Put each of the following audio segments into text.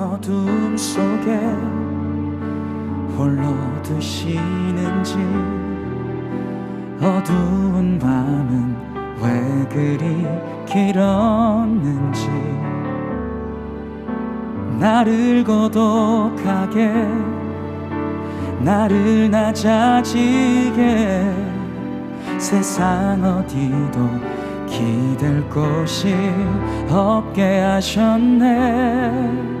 어둠 속에 홀로 두시는지 어두운 밤은 왜 그리 길었는지 나를 고독하게 나를 낮아지게 세상 어디도 기댈 곳이 없게 하셨네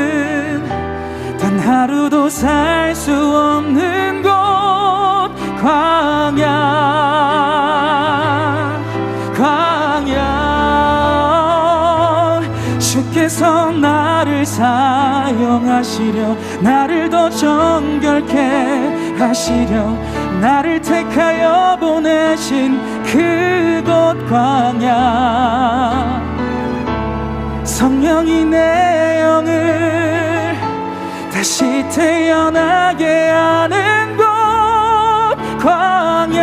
하루도 살 수 없는 곳 광야. 광야. 주께서 나를 사용하시려 나를 더 정결케 하시려 나를 택하여 보내신 그곳 광야. 성령이 내 다시 태어나게 하는 곳 광야.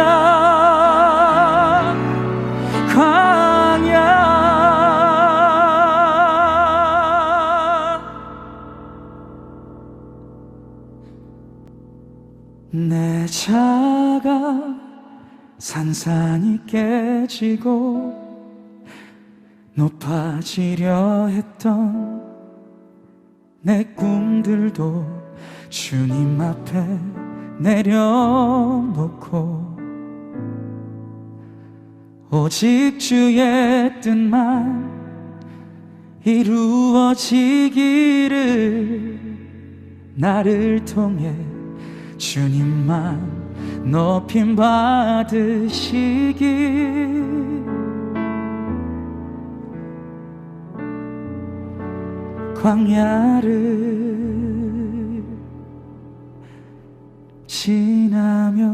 광야. 내 자가 산산이 깨지고 높아지려 했던 내 꿈들도 주님 앞에 내려놓고 오직 주의 뜻만 이루어지기를 나를 통해 주님만 높임 받으시길 광야를 지나며